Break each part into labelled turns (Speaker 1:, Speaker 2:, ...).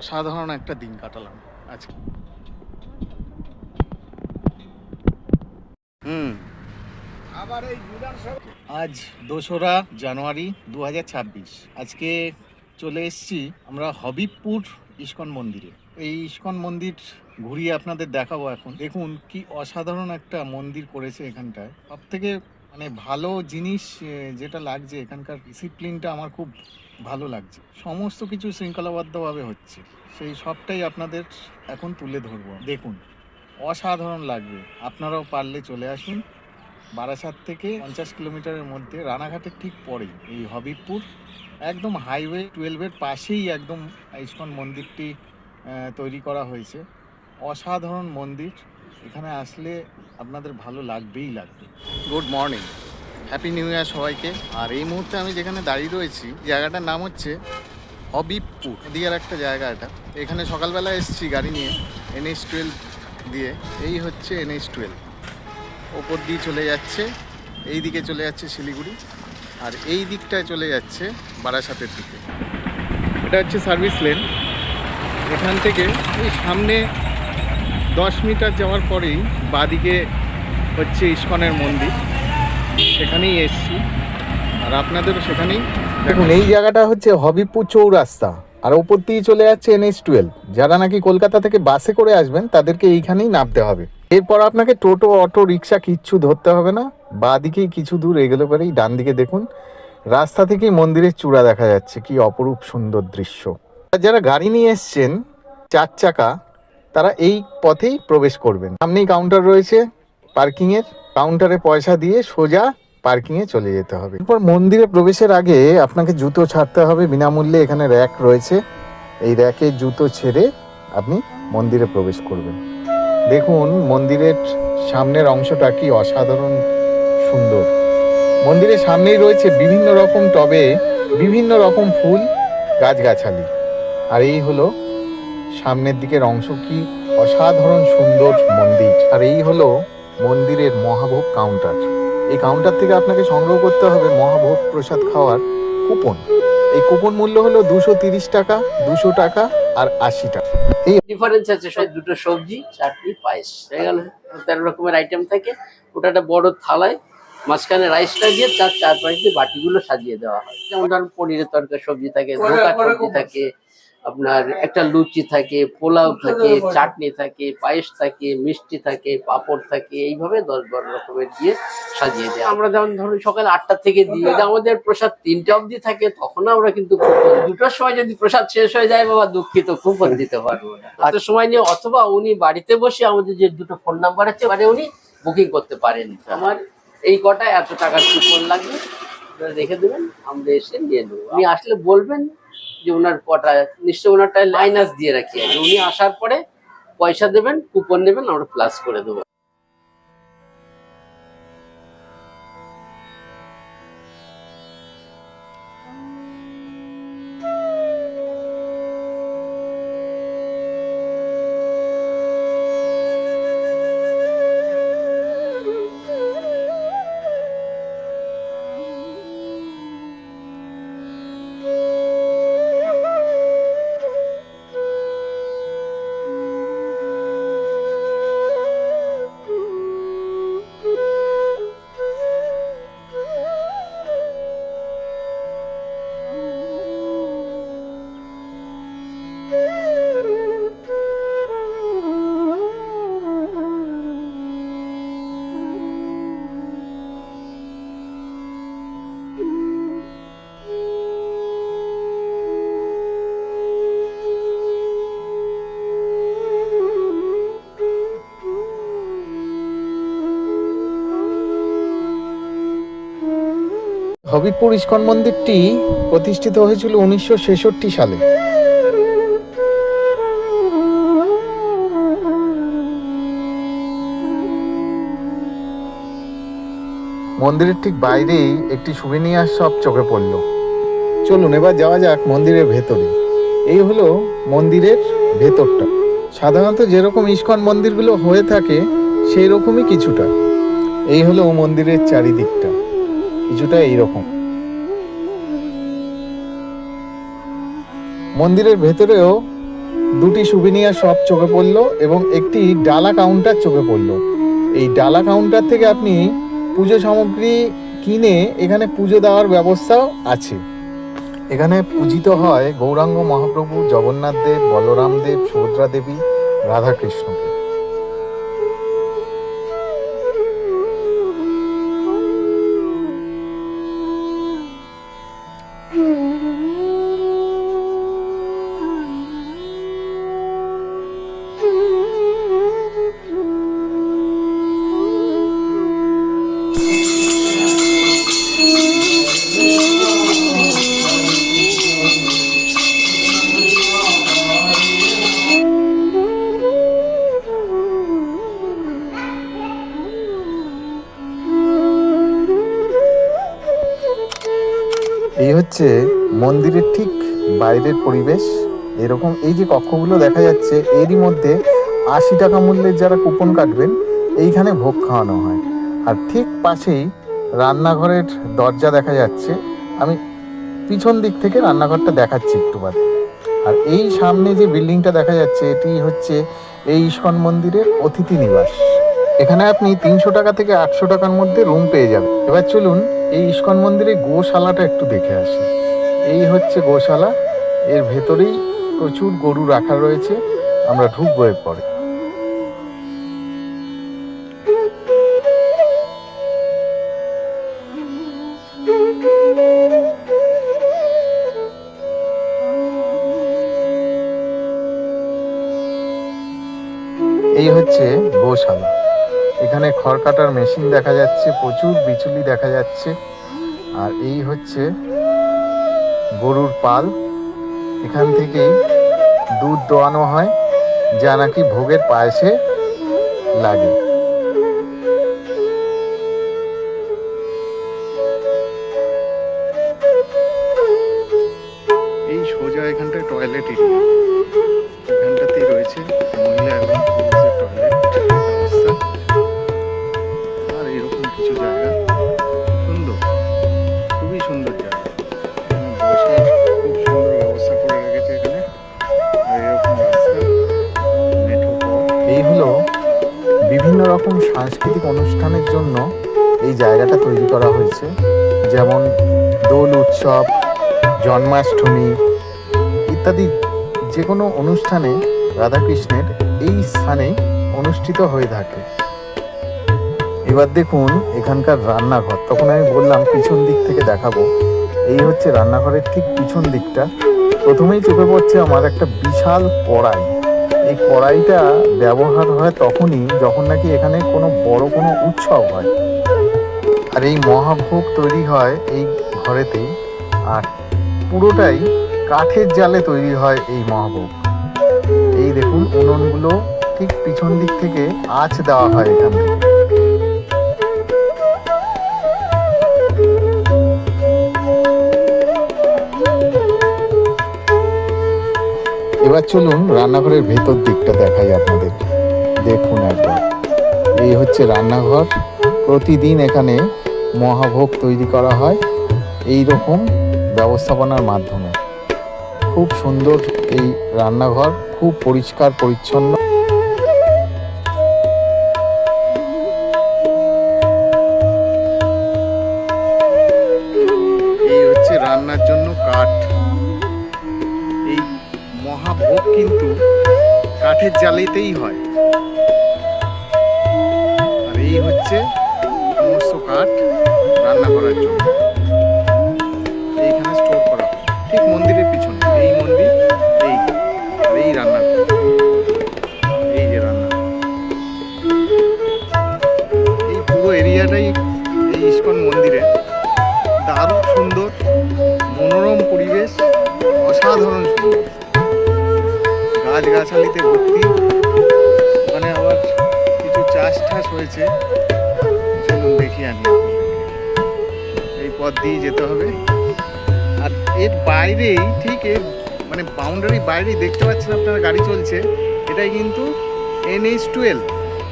Speaker 1: অসাধারণ একটা দিন কাটালাম আজকে। হুম।
Speaker 2: আবার এই
Speaker 1: আজ দোসরা জানুয়ারি দু হাজার ছাব্বিশ। আজকে চলে এসছি আমরা হবিবপুর ইস্কন মন্দিরে। এই ইস্কন মন্দির ঘুরিয়ে আপনাদের দেখাবো এখন। দেখুন কি অসাধারণ একটা মন্দির করেছে এখানটায়। সব থেকে মানে ভালো জিনিস যেটা লাগছে, এখানকার ডিসিপ্লিনটা আমার খুব ভালো লাগছে। সমস্ত কিছু শৃঙ্খলাবদ্ধভাবে হচ্ছে। সেই সবটাই আপনাদের এখন তুলে ধরবো। দেখুন, অসাধারণ লাগবে। আপনারাও পারলে চলে আসুন। বারাসাত থেকে পঞ্চাশ কিলোমিটারের মধ্যে, রানাঘাটের ঠিক পরে এই হবিবপুর, একদম হাইওয়ে টুয়েলভের পাশেই একদম ইস্কন মন্দিরটি তৈরি করা হয়েছে। অসাধারণ মন্দির। এখানে আসলে আপনাদের ভালো লাগবেই লাগবে। Good morning happy new year সবাইকে। আর এই মুহূর্তে আমি যেখানে দাঁড়িয়ে রয়েছি, জায়গাটার নাম হচ্ছে হবিবপুর। দিয়ার একটা জায়গা এটা। এখানে সকালবেলা এসেছি গাড়ি নিয়ে এনএইচ টুয়েলভ দিয়ে। এই হচ্ছে এনএইচ টুয়েলভ ওপর দিয়ে চলে যাচ্ছে, এই দিকে চলে যাচ্ছে শিলিগুড়ি। আর এই দিকটায় চলে যাচ্ছে বারাসাতের দিকে। এটা হচ্ছে সার্ভিস লেন। এখান থেকে এই সামনে দশ মিটার যাওয়ার পরেই বাদিকে হচ্ছে ইস্কনের মন্দির। সেখানেই এসছি। আর আপনাদেরও সেখানেই দেখুন, এই জায়গাটা হচ্ছে হবিবপুর চৌরাস্তা। আর ওপর দিয়ে চলে যাচ্ছে এনএইচ টুয়েলভ। যারা নাকি কলকাতা থেকে বাসে করে আসবেন, তাদেরকে এইখানেই নামতে হবে। এরপর আপনাকে টোটো, অটো, রিক্সা কিচ্ছু ধরতে হবে না। বা দিকেই কিছু দূর এগোলে পরেই ডান দিকে দেখুন, রাস্তা থেকেই মন্দিরের চূড়া দেখা যাচ্ছে। কি অপরূপ সুন্দর দৃশ্য। যারা গাড়ি নিয়ে এসছেন, চার চাকা তারা এই পথেই প্রবেশ করবেন। সামনেই কাউন্টার রয়েছে পার্কিংয়ের কাউন্টারে পয়সা দিয়ে সোজা পার্কিংয়ে চলে যেতে হবে। এরপর মন্দিরে প্রবেশের আগে আপনাকে জুতো ছাড়তে হবে। বিনামূল্যে এখানে র্যাক রয়েছে। এই র্যাকে জুতো ছেড়ে আপনি মন্দিরে প্রবেশ করবেন। দেখুন, মন্দিরের সামনের অংশটা কি অসাধারণ সুন্দর। মন্দিরের সামনেই রয়েছে বিভিন্ন রকম টবে বিভিন্ন রকম ফুল, গাছগাছালি। আর এই হলো সামনের দিকের অংশ কি অসাধারণ সুন্দর মন্দির? আর এই হলো মন্দিরের মহাভোগ কাউন্টার এই কাউন্টার থেকে আপনাকে সংগ্রহ করতে হবে মহাভোগ প্রসাদ খাওয়ার কুপন এই কুপন মূল্য হলো দুশো তিরিশ টাকা, দুশো টাকা আর আশি টাকা।
Speaker 3: এই ডিফারেন্স আছে সব দুটো সবজি, চাটনি, পায়েস। হয়ে গেল। তেরো রকমের আইটেম থাকে। ওটা একটা বড় থালায়, মাঝখানে রাইসটা দিয়ে তার চারপাশ দিয়ে বাটিগুলো সাজিয়ে দেওয়া হয়। যেমন ধরুন পনিরের তরকারি, সবজি থাকে, ধোকার সবজি থাকে আপনার একটা লুচি থাকে পোলাও থাকে চাটনি থাকে পায়েস থাকে মিষ্টি থাকে পাঁপড় থাকে এইভাবে দশ বারো রকমের দিয়ে সাজিয়ে দেয়। আমরা যেমন ধরুন সকাল আটটা থেকে দিই যদি আমাদের প্রসাদ তিনটে অবধি থাকে তখন আমরা কিন্তু কুপন দুটোর সময় যদি প্রসাদ শেষ হয়ে যায় বাবা দুঃখিত কুপন দিতে পারব না। এত সময় নিয়ে অথবা উনি বাড়িতে বসে আমাদের যে দুটো ফোন নাম্বার আছে মানে উনি বুকিং করতে পারেন আমার এই কটা এত টাকার কুপন লাগবে রেখে দেবেন আমরা এসে নিয়ে নেব। উনি আসলে বলবেন যে ওনার কটা নিশ্চয় ওনারটায় মাইনাস দিয়ে রাখি। উনি আসার পরে পয়সা দেবেন কুপন নেবেন, আমরা প্লাস করে দেবো।
Speaker 1: হবিবপুর ইস্কন মন্দিরটি প্রতিষ্ঠিত হয়েছিল উনিশশো ছেষট্টি সালে। মন্দিরের ঠিক বাইরেই একটি সুবিনিয়ার শপ চোখে পড়ল। চলুন এবার যাওয়া যাক মন্দিরের ভেতরে। এই হলো মন্দিরের ভেতরটা। সাধারণত যেরকম ইস্কন মন্দিরগুলো হয়ে থাকে সেই রকমই কিছুটা। এই হলো মন্দিরের চারিদিকটা। কিছুটা এইরকম। মন্দিরের ভেতরেও দুটি সুবিনিয়ার শপ চোখে পড়ল এবং একটি ডালা কাউন্টার চোখে পড়ল। এই ডালা কাউন্টার থেকে আপনি পুজো সামগ্রী কিনে এখানে পুজো দেওয়ার ব্যবস্থাও আছে। এখানে পূজিত হয় গৌরাঙ্গ মহাপ্রভু, জগন্নাথ দেব, বলরাম দেব, সুভদ্রা দেবী রাধাকৃষ্ণকে এই হচ্ছে মন্দিরের ঠিক বাইরের পরিবেশ। এরকম এই যে কক্ষগুলো দেখা যাচ্ছে, এরই মধ্যে আশি টাকা মূল্যের যারা কুপন কাটবেন, এইখানে ভোগ খাওয়ানো হয়। আর ঠিক পাশেই রান্নাঘরের দরজা দেখা যাচ্ছে। আমি পিছন দিক থেকে রান্নাঘরটা দেখাচ্ছি একটু বাদে। আর এই সামনে যে বিল্ডিংটা দেখা যাচ্ছে, এটি হচ্ছে এই ইস্কন মন্দিরের অতিথি নিবাস। এখানে আপনি তিনশো টাকা থেকে আটশো টাকার মধ্যে রুম পেয়ে যাবেন। এবার চলুন এই ইস্কন মন্দিরে গোশালাটা একটু দেখে আসি। এই হচ্ছে গোশালা, এর ভেতরেই প্রচুর গরু রাখা রয়েছে, আমরা ঢুকবো এরপরে। এই হচ্ছে গোশালা। এখানে খড় কাটার মেশিন দেখা যাচ্ছে, প্রচুর বিচুলি দেখা যাচ্ছে। আর এই হচ্ছে গরুর পাল। এখান থেকেই দুধ দোয়ানো হয়, যা নাকি ভোগের পায়েসে লাগে। তৈরি করা হয়েছে। যেমন দোল উৎসব, জন্মাষ্টমী ইত্যাদি যে কোনো অনুষ্ঠানে রাধাকৃষ্ণের এই স্থানে অনুষ্ঠিত হয়ে থাকে। এবার দেখুন এখানকার রান্নাঘর। তখন আমি বললাম, পিছন দিক থেকে দেখাবো। এই হচ্ছে রান্নাঘরের ঠিক পিছন দিকটা। প্রথমেই চোখে পড়ছে আমার একটা বিশাল কড়াই। এই কড়াইটা ব্যবহার হয় তখনই যখন নাকি এখানে কোনো বড় কোনো উৎসব হয়। আর এই মহাভোগ তৈরি হয় এই ঘরেতেই, আর পুরোটাই কাঠের জালে তৈরি হয় এই মহাভোগ। এই দেখুন, উনুনগুলো ঠিক পিছন দিক থেকে আঁচ দেওয়া হয় এখান থেকে। এবার চলুন রান্নাঘরের ভেতর দিকটা দেখাই আপনাদের। দেখুন একবার। এই হচ্ছে রান্নাঘর। প্রতিদিন এখানে মহাভোগ তৈরি করা হয় এই রকম ব্যবস্থাপনার মাধ্যমে। খুব সুন্দর এই রান্নাঘর, খুব পরিষ্কার, পরিচ্ছন্ন। এই হচ্ছে রান্নার জন্য কাঠ। এই মহাভোগ কিন্তু কাঠের জালেতেই হয়। গাছগাছালিতে ভর্তি। ওখানে আবার কিছু চাষ টাস হয়েছে। চলুন দেখি আপনাদেরকে। এই পথ দিয়ে যেতে হবে। আর এর বাইরেই, ঠিক এর মানে বাউন্ডারি বাইরেই দেখতে পাচ্ছেন আপনারা গাড়ি চলছে। এটাই কিন্তু এনএইচ টুয়েলভ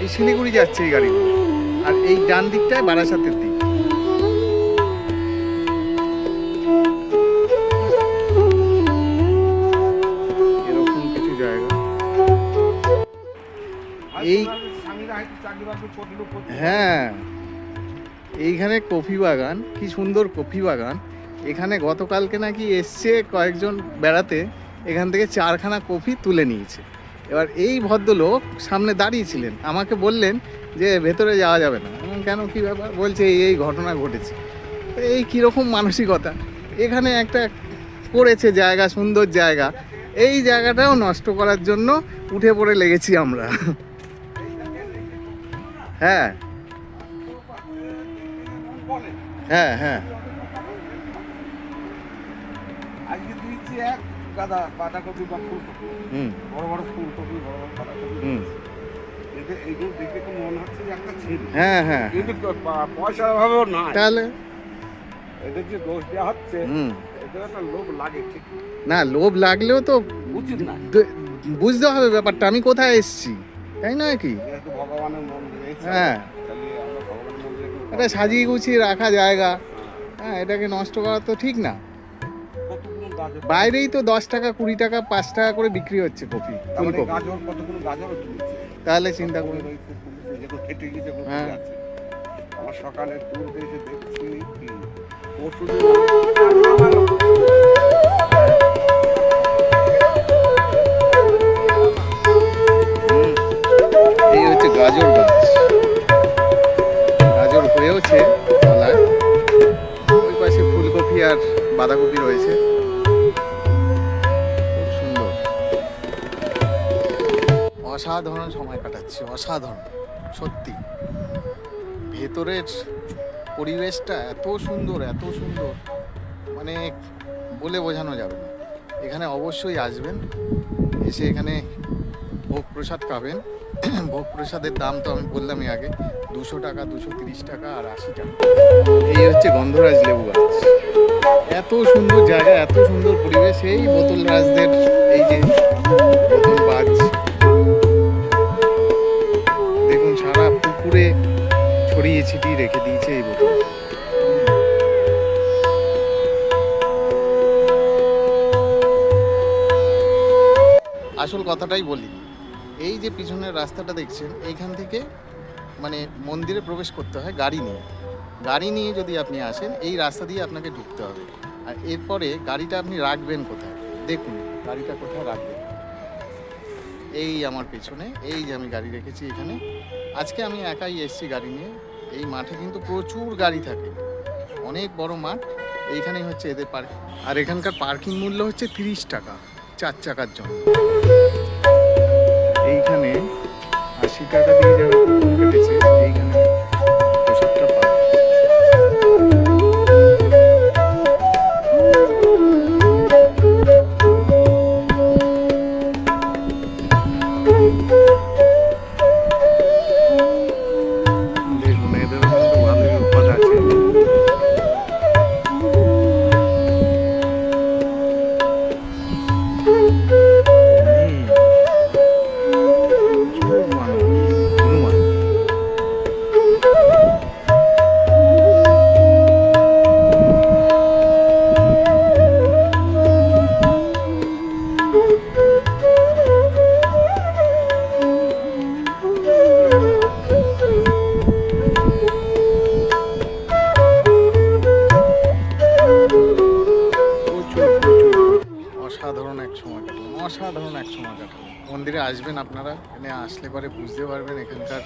Speaker 1: এই শিলিগুড়ি যাচ্ছে এই গাড়িগুলো আর এই ডান দিকটায় বারাসাতের দিক। হ্যাঁ। এইখানে কফি বাগান, কি সুন্দর কফি বাগান। এখানে গতকালকে নাকি এসছে কয়েকজন বেড়াতে, এখান থেকে চারখানা কফি তুলে নিয়েছে। এবার এই ভদ্রলোক সামনে দাঁড়িয়েছিলেন, আমাকে বললেন যে ভেতরে যাওয়া যাবে না। কেন? কি ব্যাপার? বলছে, এই এই ঘটনা ঘটেছে। এই কীরকম মানসিকতা। এখানে একটা করেছে জায়গা, সুন্দর জায়গা। এই জায়গাটাও নষ্ট করার জন্য উঠে পড়ে লেগেছি আমরা। হ্যাঁ। হ্যাঁ হ্যাঁ।
Speaker 2: আজকে দিয়েছি এক গাদা বাঁধাকপি বা ফুলকপি
Speaker 1: হুম।
Speaker 2: বড় বড় ফুলকপি বড় বড় বাঁধাকপি।
Speaker 1: হুম।
Speaker 2: এতে এইগুলো দেখে তো মনে হচ্ছে যে একটা ছেলে।
Speaker 1: হ্যাঁ হ্যাঁ।
Speaker 2: কিন্তু পা- পয়সার অভাবেও নাই
Speaker 1: তাহলে?
Speaker 2: এদের যে দোষ দেওয়া হচ্ছে
Speaker 1: হুম।
Speaker 2: এদের একটা লোভ লাগে ঠিক।
Speaker 1: না লোভ লাগলেও তো
Speaker 2: উচিত না।
Speaker 1: বুঝতে হবে ব্যাপারটা। আমি কোথায় এসেছি? তাই নয় কি?
Speaker 2: ভগবানের এই
Speaker 1: হ্যাঁ। এটা সাজিয়ে গুছিয়ে রাখা জায়গা। হ্যাঁ এটাকে নষ্ট করা তো ঠিক না। বাইরেই তো দশ টাকা, কুড়ি টাকা, পাঁচ টাকা করে বিক্রি হচ্ছে
Speaker 2: তুলেছে
Speaker 1: তাহলে চিন্তা
Speaker 2: ওগুলো
Speaker 1: হ্যাঁ। এই হচ্ছে গাজর গাছ। তলায়। ওই পাশে ফুলকপি আর বাঁধাকপি রয়েছে। সুন্দর। অসাধারণ সময় কাটাচ্ছি, অসাধারণ, সত্যি। ভেতরের পরিবেশটা এত সুন্দর এত সুন্দর। মানে বলে বোঝানো যাবে না। এখানে অবশ্যই আসবেন, এসে এখানে ভোগ প্রসাদ খাবেন। ভোগ প্রসাদের দাম তো আমি বললামই আগে। দুশো টাকা, দুশো তিরিশ টাকা আর আশি টাকা। এই হচ্ছে গন্ধরাজ লেবু গাছ। এত সুন্দর জায়গা, এত সুন্দর পরিবেশ, এই বোতল রাজদের এই যে বোতল বাজ। দেখুন, সারা পুকুরে ছড়িয়ে ছিটিয়ে রেখে দিয়েছে এই বোতল। আসল কথাটাই বলি এই যে পিছনের রাস্তাটা দেখছেন, এইখান থেকে মানে মন্দিরে প্রবেশ করতে হয় গাড়ি নিয়ে। গাড়ি নিয়ে যদি আপনি আসেন, এই রাস্তা দিয়ে আপনাকে ঢুকতে হবে। আর এরপরে গাড়িটা আপনি রাখবেন কোথায়? দেখুন, গাড়িটা কোথায় রাখবেন। এই আমার পেছনে, এই যে আমি গাড়ি রেখেছি এখানে। আজকে আমি একাই এসেছি গাড়ি নিয়ে। এই মাঠে কিন্তু প্রচুর গাড়ি থাকে। অনেক বড় মাঠ। এইখানেই হচ্ছে এদের পার্ক আর এখানকার পার্কিং মূল্য হচ্ছে তিরিশ টাকা, চার চাকার জন্য। এইখানে আশি টাকা দিয়ে যারা এখানে আসলে পরে বুঝতে পারবেন এখানকার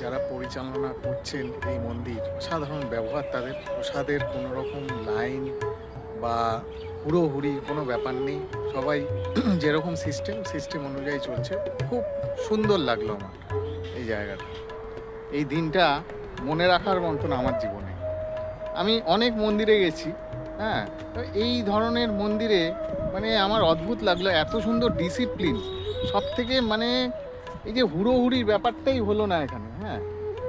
Speaker 1: যারা পরিচালনা করছেন এই মন্দির, সাধারণ ব্যবহার তাদের প্রসাদের কোনো রকম লাইন বা হুড়োহুড়ি কোনো ব্যাপার নেই। সবাই যেরকম সিস্টেম সিস্টেম অনুযায়ী চলছে। খুব সুন্দর লাগল আমার এই জায়গাটা। এই দিনটা মনে রাখার মতন আমার জীবনে। আমি অনেক মন্দিরে গেছি হ্যাঁ? তো এই ধরনের মন্দিরে মানে আমার অদ্ভুত লাগল, এত সুন্দর ডিসিপ্লিন সব থেকে মানে এই যে হুড়োহুড়ির ব্যাপারটাই হলো না এখানে হ্যাঁ?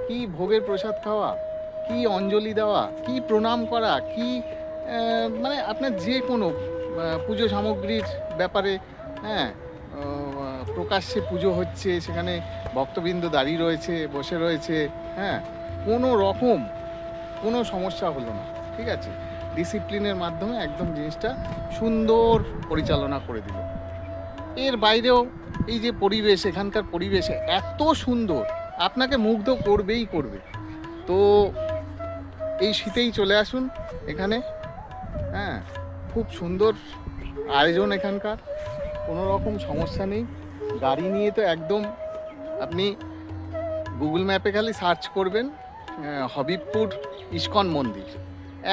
Speaker 1: কি ভোগের প্রসাদ খাওয়া, কি অঞ্জলি দেওয়া, কি প্রণাম করা, কি মানে আপনার যে কোনো পুজো সামগ্রীর ব্যাপারে হ্যাঁ প্রকাশ্যে পুজো হচ্ছে, সেখানে ভক্তবৃন্দ দাঁড়িয়ে রয়েছে, বসে রয়েছে হ্যাঁ? কোনো রকম কোনো সমস্যা হলো না, ঠিক আছে? ডিসিপ্লিনের মাধ্যমে একদম জিনিসটা সুন্দর পরিচালনা করে দিল। এর বাইরেও এই যে পরিবেশ, এখানকার পরিবেশে এত সুন্দর। আপনাকে মুগ্ধ করবেই করবে। তো এই শীতেই চলে আসুন এখানে। হ্যাঁ খুব সুন্দর আয়োজন এখানকার। কোনো রকম সমস্যা নেই। গাড়ি নিয়ে তো একদম আপনি গুগল ম্যাপে খালি সার্চ করবেন হবিবপুর ইস্কন মন্দির।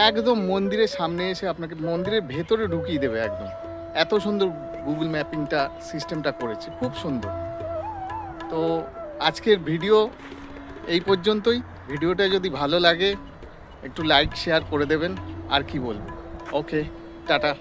Speaker 1: একদম মন্দিরের সামনে এসে আপনাকে মন্দিরের ভেতরে ঢুকিয়ে দেবে একদম। এত সুন্দর গুগল ম্যাপিংটা সিস্টেমটা করেছে। খুব সুন্দর। তো আজকের ভিডিও এই পর্যন্তই। ভিডিওটা যদি ভালো লাগে, একটু লাইক শেয়ার করে দেবেন। আর কি বলব? Okay tata.